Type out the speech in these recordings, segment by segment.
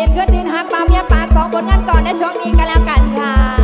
ดินขึ้นดินหักปลามีปากสองผลงานก่อนในช่วงนี้ก็แล้วกันค่ะ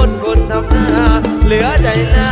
คนบุญทำนาเหลือใจหน้า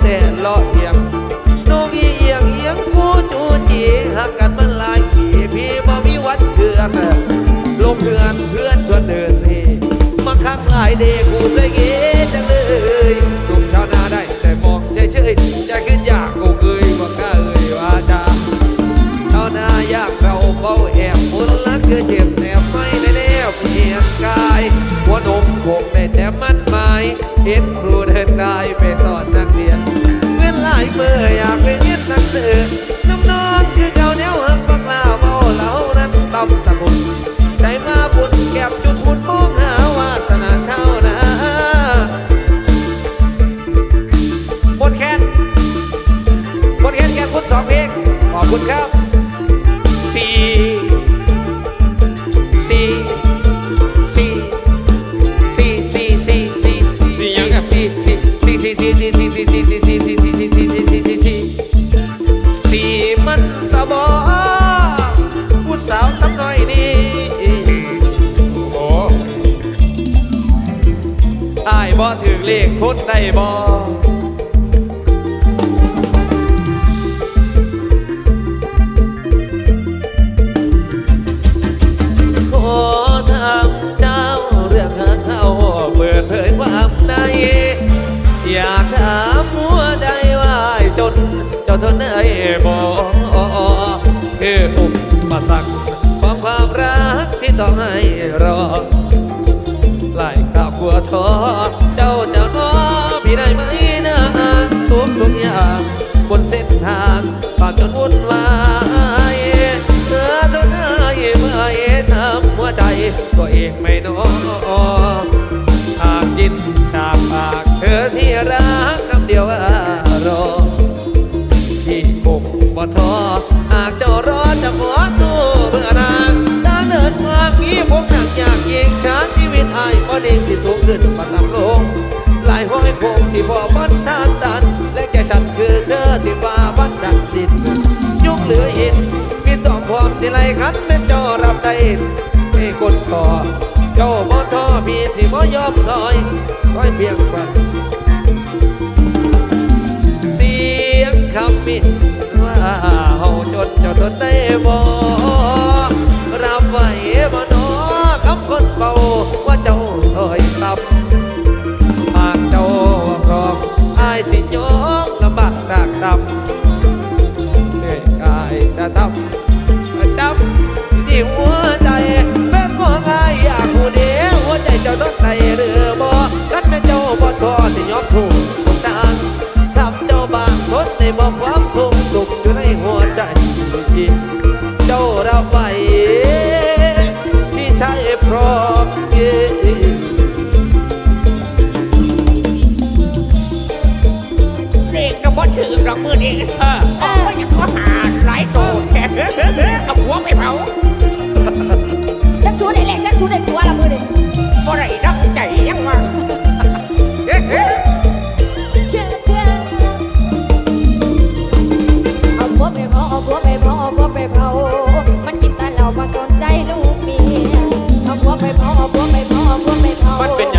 แต่เลาะเอียงน้องอีเอียงเอียงกูจูจีหักกันมันลายขี่พี่บ่มีวัดเถื่อนลงเพื่อนเพื่อนชวนเดินเีมาข้างหลายเด็กูใสเงี้จังเลยกลุ่มชาวนาได้แต่มองเฉยเฉยจะขึ้นอยากกูเกยกว่าก้าเอ่ยว่าจะชาวนายากเราเฝ้าแอบคนลัะคือเจ็บแสบไม่ได้แนบเพียงกายหัวนมโขกได้แต่มันหมายเห็นครู เบอร์ ตัวเองไม่น้อหากยิ้มากปากเธอที่รักคำเดียวอารอที่คงบ่ท้อหากจะรอจะขอสู้เพื่อนางทางเดินทางนี้ผมหนักอยากเก่งช้าชีวิตไอ้บ่ดิ้งที่สูงขึ้นมาะทัลงหลายห้อยคงที่พอบันทานตัน และแกฉันคือเธอที่ว่าบันดันดินยุ่งเหลืออินมีต้องพร้อมที่ไรคันเม่นจอรับได้ มีคนต่อ เจ้าบ่ท้อมีที่บ่ยอมถอยคอยเพียงฝัน Deus. มันเป็น